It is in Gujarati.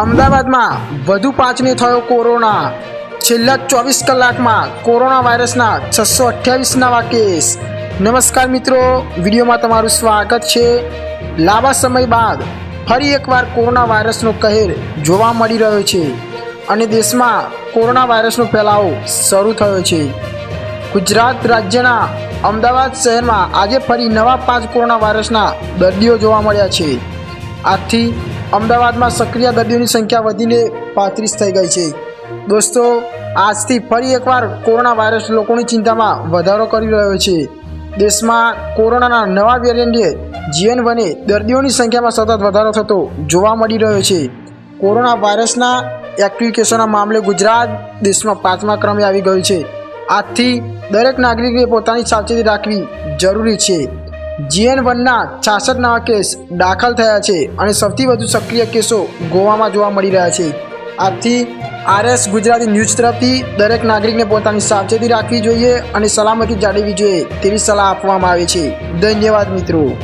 અમદાવાદમાં વધુ પાંચને થયો કોરોના. છેલ્લા ચોવીસ કલાકમાં કોરોના વાયરસના છસો અઠ્યાવીસ નવા કેસ. નમસ્કાર મિત્રો, વિડીયોમાં તમારું સ્વાગત છે. લાંબા સમય બાદ ફરી એકવાર કોરોના વાયરસનો કહેર જોવા મળી રહ્યો છે અને દેશમાં કોરોના વાયરસનો ફેલાવો શરૂ થયો છે. ગુજરાત રાજ્યના અમદાવાદ શહેરમાં આજે ફરી નવા પાંચ કોરોના વાયરસના દર્દીઓ જોવા મળ્યા છે. આજથી અમદાવાદમાં સક્રિય દર્દીઓની સંખ્યા વધીને પાંત્રીસ થઈ ગઈ છે. દોસ્તો, આજથી ફરી એકવાર કોરોના વાયરસ લોકોની ચિંતામાં વધારો કરી રહ્યો છે. દેશમાં કોરોનાના નવા વેરિયન્ટે જીવન બને દર્દીઓની સંખ્યામાં સતત વધારો થતો જોવા મળી રહ્યો છે. કોરોના વાયરસના એક્ટિવ કેસોના મામલે ગુજરાત દેશમાં પાંચમા ક્રમે આવી ગયું છે. આજથી દરેક નાગરિકે પોતાની સાવચેતી રાખવી જરૂરી છે. જીએન વનના છાસઠ નવા કેસ દાખલ થયા છે અને સૌથી વધુ સક્રિય કેસો ગોવામાં જોવા મળી રહ્યા છે. આથી આરએસ ગુજરાતી ન્યૂઝ તરફથી દરેક નાગરિકને પોતાની સાવચેતી રાખવી જોઈએ અને સલામતી જાળવવી જોઈએ તેવી સલાહ આપવામાં આવે છે. ધન્યવાદ મિત્રો.